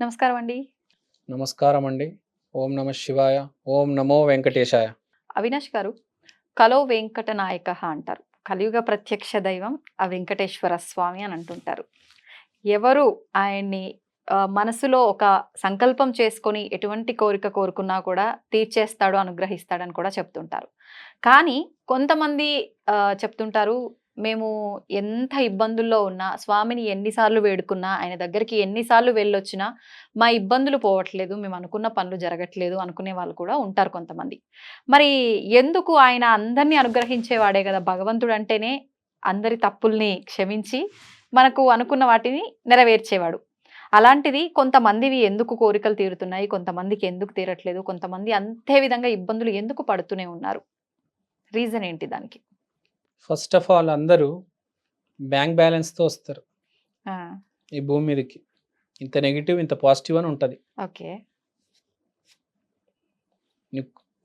నమస్కారం అండి నమస్కారం అండి ఓం నమ శివాయ ఓం నమో వెంకటేశాయ. అవినాష్ గారు కలో వెంకట నాయక అంటారు. కలియుగ ప్రత్యక్ష దైవం ఆ వెంకటేశ్వర స్వామి అని అంటుంటారు. ఎవరు ఆయన్ని మనసులో ఒక సంకల్పం చేసుకొని ఎటువంటి కోరిక కోరుకున్నా కూడా తీర్చేస్తాడు అనుగ్రహిస్తాడని కూడా చెప్తుంటారు. కానీ కొంతమంది చెప్తుంటారు మేము ఎంత ఇబ్బందుల్లో ఉన్నా స్వామిని ఎన్నిసార్లు వేడుకున్నా ఆయన దగ్గరికి ఎన్నిసార్లు వెళ్ళొచ్చినా మా ఇబ్బందులు పోవట్లేదు మేము అనుకున్న పనులు జరగట్లేదు అనుకునే వాళ్ళు కూడా ఉంటారు కొంతమంది. మరి ఎందుకు ఆయన అందరినీ అనుగ్రహించేవాడే కదా భగవంతుడు అంటేనే అందరి తప్పుల్ని క్షమించి మనకు అనుకున్న వాటిని నెరవేర్చేవాడు. అలాంటిది కొంతమందివి ఎందుకు కోరికలు తీరుతున్నాయి కొంతమందికి ఎందుకు తీరట్లేదు కొంతమంది అంతే విధంగా ఇబ్బందులు ఎందుకు పడుతూనే ఉన్నారు? రీజన్ ఏంటి దానికి? ఫస్ట్ ఆఫ్ ఆల్ అందరూ బ్యాంక్ బ్యాలెన్స్తో వస్తారు. ఈ భూమి మీదకి. ఇంత నెగిటివ్ ఇంత పాజిటివ్ అని ఉంటుంది. ఓకే.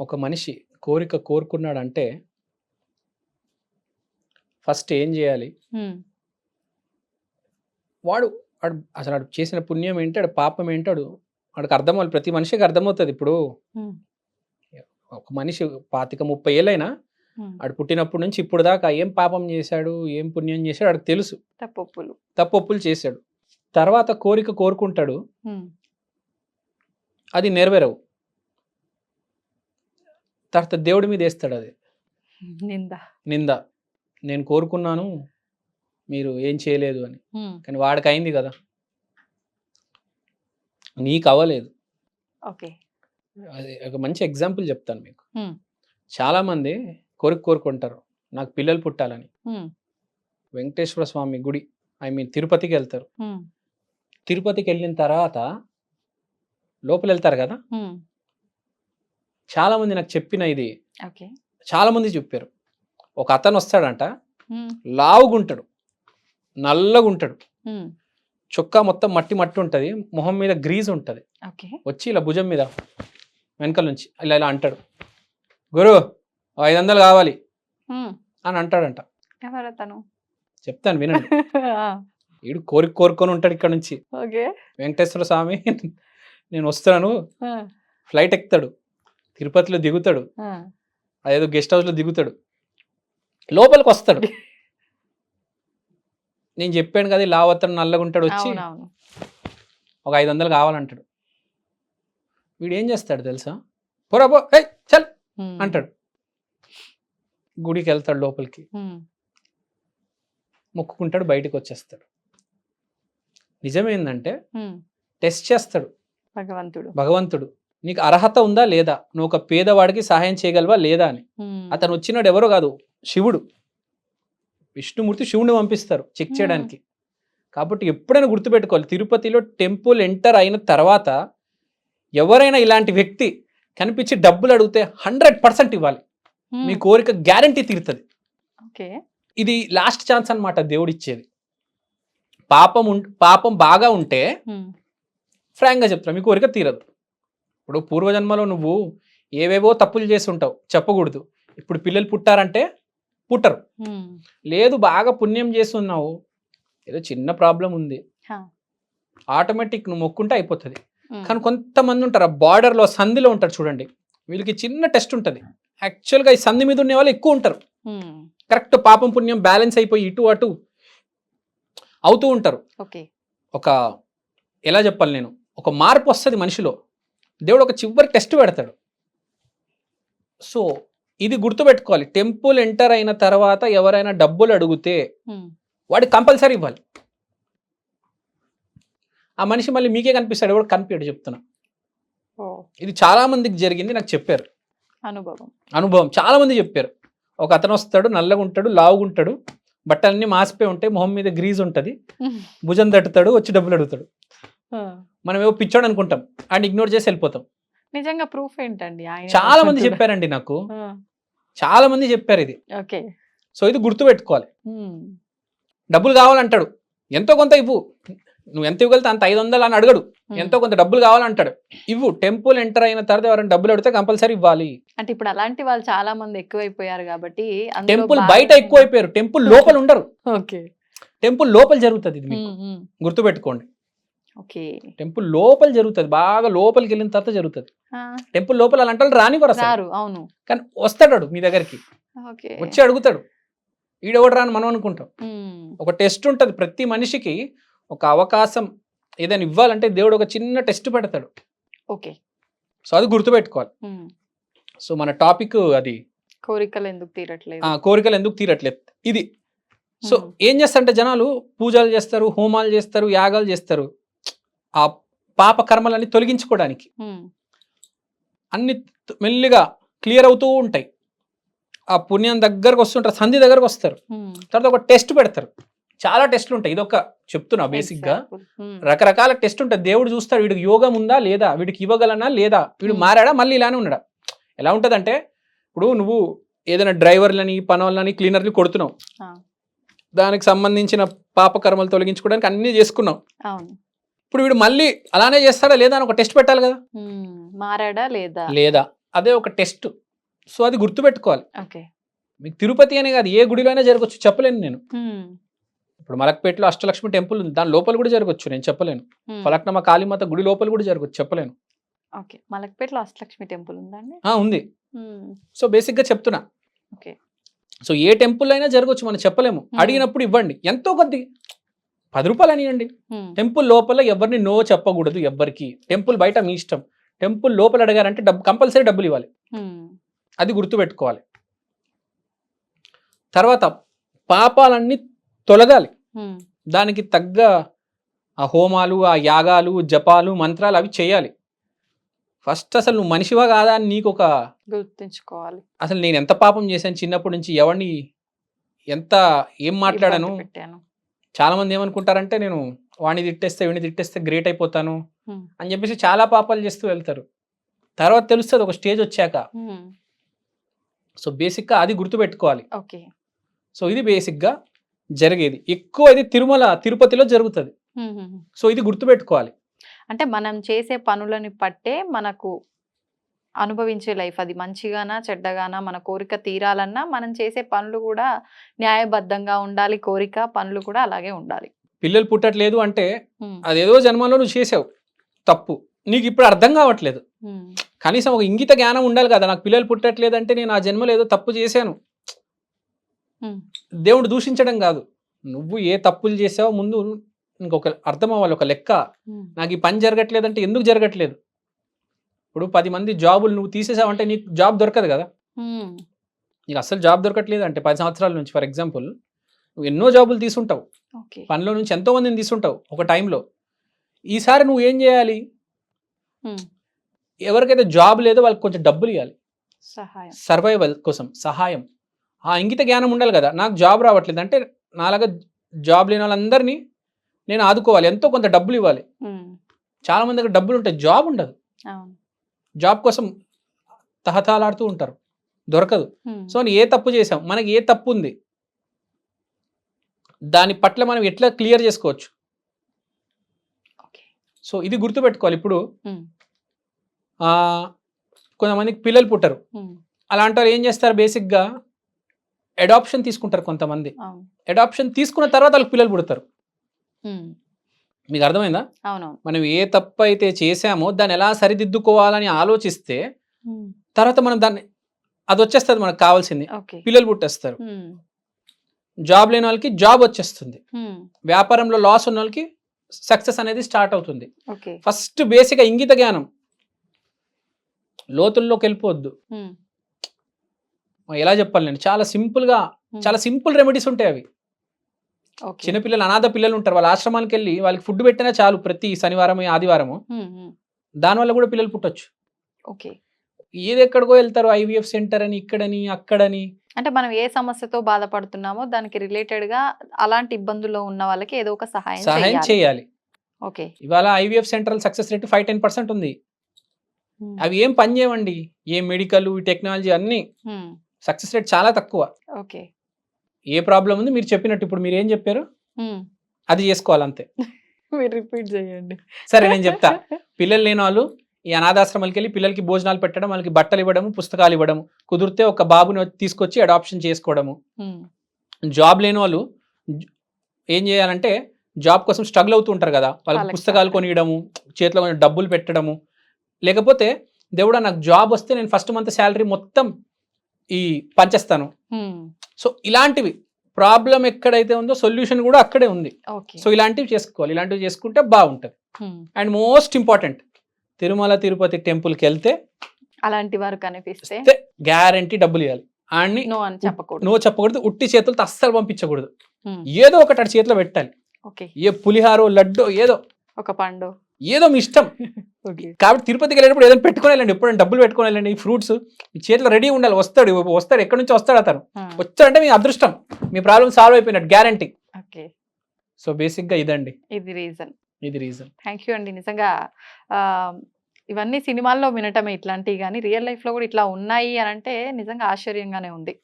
ఒక మనిషి కోరిక కోరుకున్నాడంటే ఫస్ట్ ఏం చేయాలి? వాడు వాడు అసలు వాడు చేసిన పుణ్యం ఏంటి? వాడు పాపం ఏంటి? వాడు వాడికి అర్థం అవ్వాలి. ప్రతి మనిషికి అర్థమవుతుంది ఇప్పుడు. ఒక మనిషి పాతిక ముప్పై ఏళ్ళైనా ఆడు పుట్టినప్పటి నుంచి ఇప్పుడు దాకా ఏం పాపం చేశాడు ఏం పుణ్యం చేశాడు వాడికి తెలుసు. తప్పులు తప్పొప్పులు చేశాడు. తర్వాత కోరిక కోరుకుంటాడు. అది నెరవేరవు. తర్వాత దేవుడి మీద వేస్తాడు అది. నింద. నింద. నేను కోరుకున్నాను మీరు ఏం చేయలేదు అని. కానీ వాడికి అయింది కదా. నీకు అవ్వలేదు ఓకే. అది ఒక మంచి ఎగ్జాంపుల్ చెప్తాను మీకు. చాలా మంది కోరిక కోరుకుంటారు. నాకు పిల్లలు పుట్టాలని. వెంకటేశ్వర స్వామి గుడి ఐ మీన్ తిరుపతికి వెళ్తారు. తిరుపతికి వెళ్ళిన తర్వాత లోపల వెళ్తారు కదా? చాలా మంది నాకు చెప్పిన ఇది చాలా మంది చెప్పారు. ఒక అతను వస్తాడంట. లావుగుంటాడు. నల్లగుంటాడు. చొక్కా మొత్తం మట్టి మట్టి ఉంటుంది. మొహం మీద గ్రీజ్ ఉంటుంది. వచ్చి ఇలా భుజం మీద వెనకాల నుంచి ఇలా ఇలా అంటాడు. గురు ఐదు వందలు కావాలి అని అంటాడంట. ఎవరు తను చెప్తాను వినండి. వీడు కోరిక కోరుకొని ఉంటాడు ఇక్కడ నుంచి. వెంకటేశ్వర స్వామి నేను వస్తున్నాను. ఫ్లైట్ ఎక్కుతాడు. తిరుపతిలో దిగుతాడు. అదేదో గెస్ట్ హౌస్లో దిగుతాడు. లోపలికి వస్తాడు. నేను చెప్పాను కదా లావత్తడు నల్లగుంటాడు వచ్చి ఒక ఐదు వందలు కావాలంటాడు. వీడు ఏం చేస్తాడు తెలుసా? పోరా పో. చల్ అంటాడు. గుడికి వెళ్తాడు లోపలికి మొక్కుకుంటాడు బయటకు వచ్చేస్తాడు నిజమేందంటే టెస్ట్ చేస్తాడు. భగవంతుడు. భగవంతుడు నీకు అర్హత ఉందా లేదా? నువ్వు ఒక పేదవాడికి సహాయం చేయగలవా లేదా? అని. అతను వచ్చినాడు ఎవరో కాదు శివుడు. విష్ణుమూర్తి శివుడిని పంపిస్తారు చెక్ చేయడానికి. కాబట్టి ఎప్పుడైనా గుర్తుపెట్టుకోవాలి తిరుపతిలో టెంపుల్ ఎంటర్ అయిన తర్వాత ఎవరైనా ఇలాంటి వ్యక్తి కనిపించి డబ్బులు అడిగితే హండ్రెడ్ పర్సెంట్ ఇవ్వాలి. మీ కోరిక గ్యారంటీ తీరుతుంది. ఇది లాస్ట్ ఛాన్స్ అన్నమాట దేవుడు ఇచ్చేది పాపం ఉం- పాపం బాగా ఉంటే ఫ్రాంక్గా చెప్తున్నా మీ కోరిక తీరదు. ఇప్పుడు పూర్వజన్మలో నువ్వు ఏవేవో తప్పులు చేసి ఉంటావు చెప్పకూడదు. ఇప్పుడు పిల్లలు పుట్టారంటే పుట్టరు. లేదు బాగా పుణ్యం చేస్తున్నావు ఏదో చిన్న ప్రాబ్లం ఉంది. ఆటోమేటిక్ నువ్వు మొక్కుంటే అయిపోతుంది. కానీ కొంతమంది ఉంటారు ఆ బార్డర్లో సంధిలో ఉంటారు చూడండి. వీళ్ళకి చిన్న టెస్ట్ ఉంటుంది. యాక్చువల్గా ఈ సంధి మీద ఉండే వాళ్ళు ఎక్కువ ఉంటారు. కరెక్ట్ పాపం పుణ్యం బ్యాలెన్స్ అయిపోయి ఇటు అటు అవుతూ ఉంటారు. ఓకే ఒక ఎలా చెప్పాలి నేను? ఒక మార్పు వస్తుంది మనిషిలో. దేవుడు ఒక చివరి టెస్ట్ పెడతాడు. సో ఇది గుర్తుపెట్టుకోవాలి. టెంపుల్ ఎంటర్ అయిన తర్వాత ఎవరైనా డబ్బులు అడిగితే వాడికి కంపల్సరీ ఇవ్వాలి. ఆ మనిషి మళ్ళీ మీకే కనిపిస్తాడు. ఎవడు కనిపించాడు చెప్తున్నా. ఓ ఇది చాలా మందికి జరిగింది నాకు చెప్పారు. అనుభవం. అనుభవం. చాలా మంది చెప్పారు. ఒక అతను వస్తాడు నల్లగా ఉంటాడు లావుగుంటాడు బట్టలన్నీ మాసిపోయి ఉంటాయి మొహం మీద గ్రీజ్ ఉంటుంది భుజం తట్టుతాడు వచ్చి డబ్బులు అడుగుతాడు. మనం ఏవో పిచ్చోడు అనుకుంటాం అండ్ ఇగ్నోర్ చేసి వెళ్ళిపోతాం. నిజంగా ప్రూఫ్ ఏంటండి? చాలా మంది? చెప్పారండి నాకు. చాలా మంది చెప్పారు ఇది. ఓకే. సో ఇది గుర్తుపెట్టుకోవాలి. ఉమ్, డబ్బులు కావాలంటాడు. ఎంతో కొంత ఇవ్వు. నువ్వు ఎంత ఇవ్వగలితే అంత ఐదు వందలు అని అడగడు. ఎంతో కొంత డబ్బులు కావాలంటాడు. ఇవ్వు టెంపుల్ ఎంటర్ అయిన తర్వాత ఎవరైనా డబ్బులు అడిగితే కంపల్సరీ ఇవ్వాలి. అంటే ఇప్పుడు అలాంటి వాళ్ళు చాలా మంది ఎక్కువైపోయారు కాబట్టి టెంపుల్ బయట ఎక్కువ అయిపోయారు టెంపుల్ లోపల ఉండరు. ఓకే. టెంపుల్ లోపల జరుగుతుంది ఇది మీకు. గుర్తుపెట్టుకోండి. ఓకే. టెంపుల్ లోపల జరుగుతుంది. బాగా లోపలికి వెళ్ళిన తర్వాత జరుగుతుంది. టెంపుల్ లోపల అలాంటి రానివ్వరు అవును. కానీ వస్తాడు మీ దగ్గరికి. వచ్చి అడుగుతాడు. ఈడెవడు రాని మనం అనుకుంటాం. ఒక టెస్ట్ ఉంటుంది. ప్రతి మనిషికి ఒక అవకాశం ఏదైనా ఇవ్వాలంటే దేవుడు ఒక చిన్న టెస్ట్ పెడతాడు. ఓకే. సో అది గుర్తుపెట్టుకోవాలి. సో మన టాపిక్ అది. కోరికలు ఎందుకు తీరట్లేదు? ఆ, కోరికలు ఎందుకు తీరట్లేదు? ఇది. సో ఏం చేస్తారంటే జనాలు పూజలు చేస్తారు హోమాలు చేస్తారు యాగాలు చేస్తారు. ఆ పాప కర్మలన్నీ తొలగించుకోవడానికి. అన్ని మెల్లిగా క్లియర్ అవుతూ ఉంటాయి. ఆ పుణ్యం దగ్గరకు వస్తుంటారు సంధి దగ్గరకు వస్తారు. తర్వాత ఒక టెస్ట్ పెడతారు. చాలా టెస్ట్లు ఉంటాయి. ఇదొక చెప్తున్నా బేసిక్గా. ఉమ్, రకరకాల టెస్ట్ ఉంటుంది దేవుడు చూస్తాడు వీడికి యోగం ఉందా లేదా? వీడికి ఇవ్వగలనా లేదా? వీడు Hmm. మారాడా? మళ్ళీ ఇలానే ఉన్నాడా? ఎలా ఉంటుందంటే ఇప్పుడు నువ్వు ఏదైనా డ్రైవర్లని పనోళ్ళని క్లీనర్ని కొడుతున్నావు. దానికి సంబంధించిన పాపకర్మలు తొలగించుకోవడానికి అన్నీ చేసుకున్నావు. ఇప్పుడు వీడు మళ్ళీ అలానే చేస్తాడా లేదా అని ఒక టెస్ట్ పెట్టాలి కదా? ఉమ్, మారాడా లేదా? లేదా. అదే ఒక టెస్ట్ సో అది గుర్తుపెట్టుకోవాలి. మీకు తిరుపతి అనే కాదు ఏ గుడిలో అయినా జరగచ్చు. చెప్పలేను నేను. ఇప్పుడు మలక్పేటలో అష్టలక్ష్మి టెంపుల్ ఉంది. దాని లోపల కూడా జరగచ్చు నేను చెప్పలేను. ఉమ్. ఫలక్నమ కాళీమాత గుడి లోపల కూడా జరగచ్చు చెప్పలేను. ఓకే. మలక్పేటలో అష్టలక్ష్మి టెంపుల్ ఉందండి ఆ, ఉంది. సో బేసిక్గా చెప్తున్నా. ఓకే. సో ఏ టెంపుల్ అయినా జరగచ్చు మనం చెప్పలేము. అడిగినప్పుడు ఇవ్వండి. ఎంతో కొద్ది పది రూపాయలు అనియండి. టెంపుల్ లోపల ఎవరిని నో చెప్పకూడదు ఎవ్వరికి. టెంపుల్ బయట మీ ఇష్టం. టెంపుల్ లోపల అడిగారంటే డబ్బు కంపల్సరీ డబ్బులు ఇవ్వాలి. అది గుర్తుపెట్టుకోవాలి. తర్వాత పాపాలన్నీ తొలగాలి. దానికి తగ్గ ఆ హోమాలు ఆ యాగాలు జపాలు మంత్రాలు అవి చేయాలి. ఫస్ట్ అసలు నువ్వు మనిషివా కాదా అని నీకు ఒక గుర్తుంచుకోవాలి. అసలు నేను ఎంత పాపం చేశాను చిన్నప్పటి నుంచి ఎవరిని ఎంత ఏం మాట్లాడాను? చాలా మంది ఏమనుకుంటారంటే నేను వాడిని తిట్టేస్తే వీడిని తిట్టేస్తే గ్రేట్ అయిపోతాను. అని చెప్పేసి చాలా పాపాలు చేస్తూ వెళ్తారు. తర్వాత తెలుస్తుంది ఒక స్టేజ్ వచ్చాక. సో బేసిక్గా అది గుర్తుపెట్టుకోవాలి. ఓకే. సో ఇది బేసిక్గా జరిగేది. ఎక్కువ ఇది తిరుమల తిరుపతిలో జరుగుతుంది. సో ఇది గుర్తుపెట్టుకోవాలి. అంటే మనం చేసే పనులని పట్టే మనకు అనుభవించే లైఫ్ అది. మంచిగానా చెడ్డగానా మన కోరిక తీరాలన్నా మనం చేసే పనులు కూడా న్యాయబద్ధంగా ఉండాలి. కోరిక పనులు కూడా అలాగే ఉండాలి. పిల్లలు పుట్టట్లేదు అంటే అదేదో జన్మలో నువ్వు చేసావు. తప్పు. నీకు ఇప్పుడు అర్థం కావట్లేదు. కనీసం ఒక ఇంగిత జ్ఞానం ఉండాలి కదా. నాకు పిల్లలు పుట్టట్లేదు అంటే నేను ఆ జన్మలో ఏదో తప్పు చేశాను. దేవుడు దూషించడం కాదు. నువ్వు ఏ తప్పులు చేసావో ముందు ఇంకొక అర్థం అవ్వాలి ఒక లెక్క. నాకు ఈ పని జరగట్లేదంటే ఎందుకు జరగట్లేదు? ఇప్పుడు పది మంది జాబులు నువ్వు తీసేసావంటే నీకు జాబ్ దొరకదు కదా? నీకు అసలు జాబ్ దొరకట్లేదు అంటే పది సంవత్సరాల నుంచి ఫర్ ఎగ్జాంపుల్ నువ్వు ఎన్నో జాబులు తీసుంటావు. పనిలో నుంచి ఎంతో మందిని తీసుంటావు ఒక టైంలో. ఈసారి నువ్వు ఏం చేయాలి? ఎవరికైతే జాబ్ లేదో వాళ్ళకి కొంచెం డబ్బులు ఇవ్వాలి సహాయం. సర్వైవల్ కోసం సహాయం. ఆ ఇంగిత జ్ఞానం ఉండాలి కదా. నాకు జాబ్ రావట్లేదు. అంటే నాలాగా జాబ్ లేని వాళ్ళందరినీ నేను ఆదుకోవాలి. ఎంతో కొంత డబ్బులు ఇవ్వాలి. చాలా మంది దగ్గర డబ్బులు ఉంటాయి. జాబ్ ఉండదు. జాబ్ కోసం తహతాలాడుతూ ఉంటారు. దొరకదు. సో ఏ తప్పు చేసాం మనకి ఏ తప్పు ఉంది? దాని పట్ల మనం ఎట్లా క్లియర్ చేసుకోవచ్చు? సో ఇది గుర్తుపెట్టుకోవాలి. ఇప్పుడు కొంతమందికి పిల్లలు పుట్టరు. అలాంటి వాళ్ళు ఏం చేస్తారు బేసిక్గా? అడాప్షన్ తీసుకుంటారు కొంతమంది. అడాప్షన్ తీసుకున్న తర్వాత వాళ్ళకి పిల్లలు పుడతారు. మీకు అర్థమైందా? మనం ఏ తప్పు అయితే చేసామో దాన్ని ఎలా సరిదిద్దుకోవాలని ఆలోచిస్తే తర్వాత మనం దాన్ని అది వచ్చేస్తుంది మనకు కావాల్సింది. పిల్లలు పుట్టేస్తారు. జాబ్ లేని వాళ్ళకి జాబ్ వచ్చేస్తుంది. వ్యాపారంలో లాస్ ఉన్న వాళ్ళకి సక్సెస్ అనేది స్టార్ట్ అవుతుంది. ఫస్ట్ బేసిక్గా ఇంగిత జ్ఞానం. లోతుల్లోకి వెళ్ళిపోవద్దు. ఎలా చెప్పాలి నేను చాలా సింపుల్గా చాలా సింపుల్ రెమెడీస్ ఉంటాయి అవి. చిన్నపిల్లలు అనాథ పిల్లలు ఉంటారు. వాళ్ళ ఆశ్రమానికి వెళ్ళి వాళ్ళకి ఫుడ్ పెట్టినా చాలు ప్రతి శనివారం ఆదివారము. దానివల్ల కూడా పిల్లలు పుట్టొచ్చు. ఓకే. ఏది ఎక్కడికో వెళ్తారు ఐవీఎఫ్ సెంటర్ అని ఇక్కడని అక్కడని. అంటే మనం ఏ సమస్యతో బాధపడుతున్నామో దానికి రిలేటెడ్గా అలాంటి ఇబ్బందుల్లో ఉన్న వాళ్ళకి ఏదో ఒక సహాయం సహాయం చేయాలి. ఓకే. ఇవాళ IVF central success rate five ten percent ఉంది. అవి ఏం పని చేయవండి. ఏ మెడికల్ టెక్నాలజీ అన్ని. సక్సెస్ రేట్ చాలా తక్కువ. ఓకే. ఏ ప్రాబ్లం ఉంది మీరు చెప్పినట్టు ఇప్పుడు మీరు ఏం చెప్పారు? అది చేసుకోవాలి అంతే మీరు రిపీట్ చేయండి. సరే నేను చెప్తా. పిల్లలు లేని వాళ్ళు ఈ అనాథాశ్రమాలకి వెళ్ళి పిల్లలకి భోజనాలు పెట్టడం వాళ్ళకి బట్టలు ఇవ్వడము పుస్తకాలు ఇవ్వడము కుదిరితే ఒక బాబుని తీసుకొచ్చి అడాప్షన్ చేసుకోవడము. జాబ్ లేని వాళ్ళు ఏం చేయాలంటే జాబ్ కోసం స్ట్రగుల్ అవుతూ ఉంటారు కదా. వాళ్ళకి పుస్తకాలు. కొనియడము చేతిలో డబ్బులు పెట్టడము. లేకపోతే దేవుడా నాకు జాబ్ వస్తే నేను ఫస్ట్ మంత్ శాలరీ మొత్తం ఈ పంచేస్తాను. ఉమ్, సో ఇలాంటివి ప్రాబ్లం ఎక్కడైతే ఉందో సొల్యూషన్ కూడా అక్కడే ఉంది. సో ఇలాంటివి చేసుకోవాలి. ఇలాంటివి చేసుకుంటే బాగుంటుంది. And most important Tirumala Tirupati టెంపుల్కి వెళ్తే అలాంటి వారు కనిపిస్తే గ్యారంటీ డబ్బులు ఇవ్వాలి. ఆడిని నో అని చెప్పకూడదు. నువ్వు చెప్పకూడదు. ఉట్టి చేతులతో అస్సలు పంపించకూడదు. ఏదో ఒకటి అటు చేతిలో పెట్టాలి. ఏ పులిహారో లడ్డో ఏదో ఒక పండు. ఏదో మీ ఇష్టం. కాబట్టి తిరుపతికి వెళ్ళినప్పుడు ఏదైనా పెట్టుకొని వెళ్ళండి. ఎప్పుడైనా డబ్బులు పెట్టుకొని వెళ్ళండి. ఫ్రూట్స్ మీ చేతిలో రెడీ ఉండాలి. వస్తాడు వస్తాడు. ఎక్కడి నుంచి వస్తాడు అతను. వచ్చాడంటే మీ అదృష్టం. మీ ప్రాబ్లం సాల్వ్ అయిపోయినట్టు గ్యారంటీ ఓకే. సో బేసిక్గా ఇదండి. ఇది రీజన్. ఇది రీజన్. థ్యాంక్ యూ అండి. నిజంగా ఇవన్నీ సినిమాల్లో వినటమే ఇట్లాంటివి కానీ రియల్ లైఫ్లో కూడా ఇట్లా ఉన్నాయి అని అంటే నిజంగా ఆశ్చర్యంగానే ఉంది.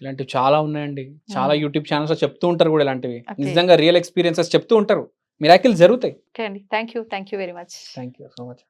ఇలాంటివి చాలా ఉన్నాయండి. చాలా. యూట్యూబ్ ఛానల్స్ చెప్తూ ఉంటారు కూడా ఇలాంటివి. నిజంగా రియల్ ఎక్స్పీరియన్సెస్ చెప్తూ ఉంటారు. మిరాకిల్ జరుగుతాయి. Thank you thank you very much thank you so much